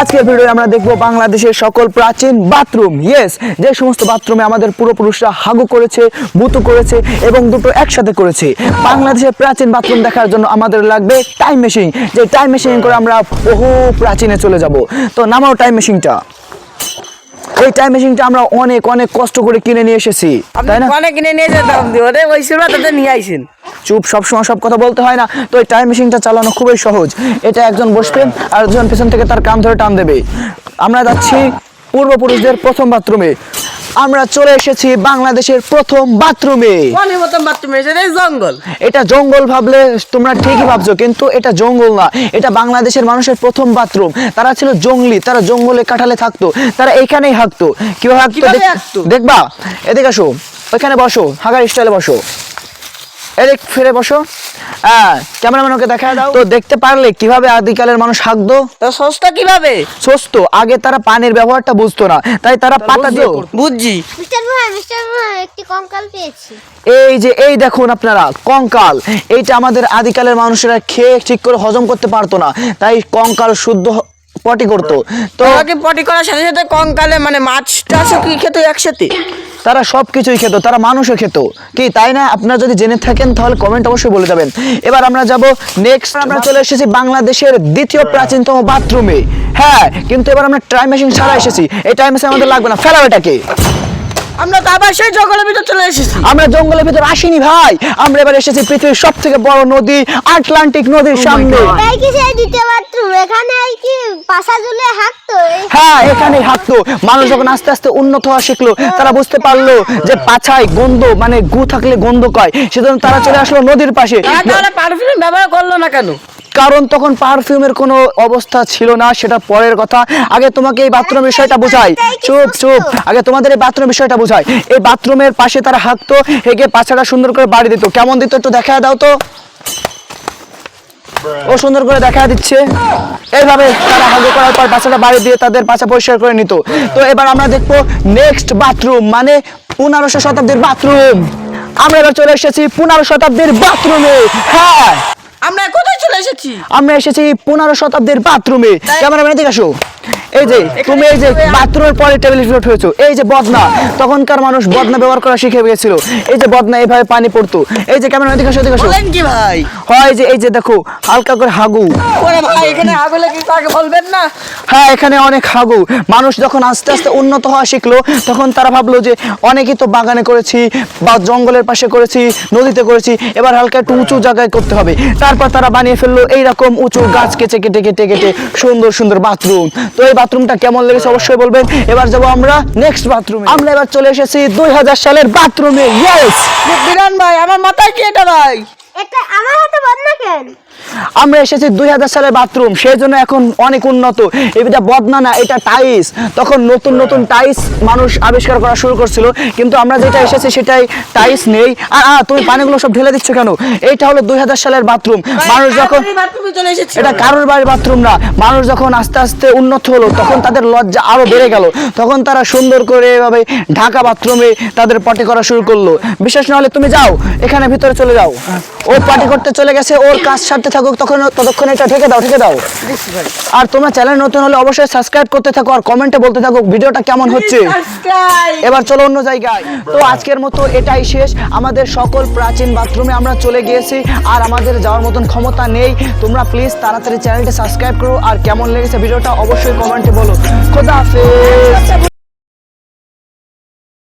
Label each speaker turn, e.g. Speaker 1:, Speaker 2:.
Speaker 1: আজকের ভিডিওয়ে আমরা দেখব বাংলাদেশের সকল প্রাচীন বাথরুম। ইয়েস যে সমস্ত বাথরুমে আমাদের পূর্বপুরুষরা হাগু করেছে বুতু করেছে এবং দুটো একসাথে করেছে। বাংলাদেশের প্রাচীন বাথরুম দেখার জন্য আমাদের লাগবে টাইম মেশিন যে টাইম মেশিন করে আমরা বহু প্রাচীনে চলে যাব। তো নামাও টাইম মেশিনটা এই টাইম মেশিনটা আমরা অনেক অনেক কষ্ট করে কিনে নিয়ে এসেছি। তাই না?
Speaker 2: অনেক কিনে নিয়ে যেতাম ওই সময় তাদের নিয়ে আইসেন।
Speaker 1: চুপ সবসময় সব কথা বলতে হয় না। তো এই টাইম মেশিনটা চালানো খুবই সহজ। এটা একজন বসবেন আর একজন পেছন থেকে তার কাম ধরে টান দেবে। আমরা যাচ্ছি পূর্বপুরুষদের প্রথম বাথরুমে। আমরা চলে এসেছি বাংলাদেশের প্রথম বাথরুমে।
Speaker 2: জঙ্গল।
Speaker 1: এটা জঙ্গল ভাবলে তোমরা ঠিকই ভাবছ কিন্তু এটা জঙ্গল না। এটা বাংলাদেশের মানুষের প্রথম বাথরুম। তারা ছিল জঙ্গলি তারা জঙ্গলে কাঠালে থাকতো তারা এখানেই হাঁকতো। কীভাবে হাঁকতো?
Speaker 2: হাঁকতো?
Speaker 1: দেখবা? এদিকে আসো ওইখানে বসো হাগার স্টাইলে বসো। এদিক ফিরে বসো। হ্যাঁ ক্যামেরাম্যানকে দেখা দাও। তো দেখতে পারলে কীভাবে আদিকালের মানুষ হাঁকতো?
Speaker 2: তো সস্তা কীভাবে?
Speaker 1: সস্ত আগে তারা পানির ব্যবহারটা বুঝতো না। তাই তারা পাতা দিয়ে
Speaker 2: বুঝছি।
Speaker 3: মিস্টার ভাই মিস্টার ভাই একটি কঙ্কাল পেয়েছি।
Speaker 1: এই যে এই দেখুন আপনারা কঙ্কাল। এইটা আমাদের আদিকালের মানুষেরা খেয়ে ঠিক করে হজম করতে পারতো না। তাই কঙ্কাল শুদ্ধ পটি করতো। তো
Speaker 2: পটি করার সাথে সাথে কঙ্কালে মানে মাছ টাছও কি খেতে একসাথে?
Speaker 1: তারা সব কিছুই খেত, তারা মানুষও খেত। কি, তাই না? আপনারা যদি জেনে থাকেন, তাহলে কমেন্ট অবশ্যই বলে যাবেন। এবার আমরা যাব নেক্সট আমরা চলে এসেছি বাংলাদেশের দ্বিতীয় প্রাচীনতম বাথরুমে। হ্যাঁ কিন্তু এবার আমরা টাইম মেশিন ছাড়া এসেছি। এই টাইম মেশিন আমাদের লাগবে না। ফেলাও এটাকে।
Speaker 2: আমরা তো আবার সেই জঙ্গলের ভিতর চলে এসেছি।
Speaker 1: আমরা জঙ্গলের ভিতর আসিনি ভাই। আমরা এবার এসেছি পৃথিবীর সব থেকে বড় নদী আটলান্টিক নদীর সামনে।
Speaker 3: এই কি সেই দ্বিতীয় বাথরুম এখানে কি পাশা ঝুলে এই-
Speaker 1: হ্যাঁ এখানে হাঁটতো। মানুষ যখন আস্তে আস্তে উন্নত হওয়া শিখলো তারা বুঝতে পারল যে পাছায় গন্ধ মানে গু থাকলে গন্ধ কয়। সেজন্য তারা চলে আসলো নদীর পাশে।
Speaker 2: তাহলে পারফিউম ব্যবহার করল না কেন?
Speaker 1: কারণ তখন পারফিউমের কোনো অবস্থা ছিল না, সেটা পরের কথা। আগে তোমাকে এই বাথরুমের বিষয়টা বোঝাই। চুপ চুপ। আগে তোমাদের এই বাথরুমের বিষয়টা বোঝাই। এই বাথরুমের পাশে তারা হাঁকতো হেগে পাছাটা সুন্দর করে বাড়ি দিত। কেমন দিত একটু দেখা দাও তো। ও সুন্দর করে দেখা দিচ্ছে। এইভাবে তারা করার পর পাছাটা বাড়ি দিয়ে তাদের পাছা পরিষ্কার করে নিত। তো এবার আমরা দেখব নেক্সট বাথরুম মানে পনেরোশো শতাব্দীর বাথরুম আমরা এবার চলে এসেছি পনেরো শতাব্দীর বাথরুমে হ্যাঁ
Speaker 2: এসেছি।
Speaker 1: আমরা এসেছি পনেরো শতাব্দীর বাথরুমে ক্যামেরাম্যান দিকে আসো। এই যে তুমি এই যে বাথরুমের পরে টেবিল ফ্লোট হয়েছো এই যে বদনা তখনকার মানুষ বদনা ব্যবহার করা শিখে গেছিল। এই যে বদনা এইভাবে পানি পড়তো। এই যে ক্যামেরাম্যান দিকে আসো এদিকে
Speaker 2: বলেন কি ভাই?
Speaker 1: হয় যে এই যে দেখো হালকা করে হাগু।
Speaker 2: ওরে ভাই এখানে আগলে কি আগে বলবেন না?
Speaker 1: হ্যাঁ এখানে অনেক হাগু। মানুষ যখন আস্তে আস্তে উন্নত হওয়া শিখলো তখন তারা ভাবলো যে অনেকেই তো বাগানে করেছি বা জঙ্গলের পাশে করেছি নদীতে করেছি এবার হালকা একটু উঁচু জায়গায় করতে হবে। তারপর তারা বানিয়ে ফেলল এইরকম উঁচু গাছ কেটে কেটে কেটে কেটে সুন্দর সুন্দর বাথরুম তো এই বাথরুমটা কেমন লেগেছে অবশ্যই বলবেন। এবার যাব আমরা নেক্সট বাথরুমে আমরা এবার চলে এসেছি দুই হাজার সালের বাথরুমে ইয়েস
Speaker 2: বিরান ভাই আমার মাথায় কি এটা ভাই?
Speaker 3: এটা আমার হাতে বদনা কেন?
Speaker 1: আমরা এসেছি দুই হাজার সালের বাথরুম সেই জন্য এখন অনেক উন্নত। এটা বদনা না এটা টাইস তখন নতুন নতুন টাইস মানুষ আবিষ্কার করা শুরু করছিল কিন্তু আমরা যেটা এসেছি সেটাই টাইস নেই। আর আ, তুমি পানিগুলো সব ঢেলে দিচ্ছ কেন? এইটা হলো দুই হাজার সালের বাথরুম মানুষ যখন এটা কারোর বাড়ির বাথরুম না। মানুষ যখন আস্তে আস্তে উন্নত হলো তখন তাদের লজ্জা আরও বেড়ে গেল। তখন তারা সুন্দর করে এভাবে ঢাকা বাথরুমে তাদের পটি করা শুরু করল। বিশেষ না হলে তুমি যাও এখানে ভিতরে চলে যাও। ও পার্টি করতে চলে গেছে ওর কাজ সারতে থাকুক তখন ততক্ষণ এটা ঢেকে দাও ঢেকে দাও। আর তোমরা চ্যানেল নতুন হলে অবশ্যই সাবস্ক্রাইব করতে থাকো আর কমেন্টে বলতে থাকো ভিডিওটা কেমন হচ্ছে। এবার চলো অন্য জায়গায়। তো আজকের মতো এটাই শেষ। আমাদের সকল প্রাচীন বাথরুমে আমরা চলে গিয়েছি আর আমাদের যাওয়ার মতন ক্ষমতা নেই। তোমরা প্লিজ তাড়াতাড়ি চ্যানেলটা সাবস্ক্রাইব করো আর কেমন লেগেছে ভিডিওটা অবশ্যই কমেন্টে বলো। খোদা হাফেজ।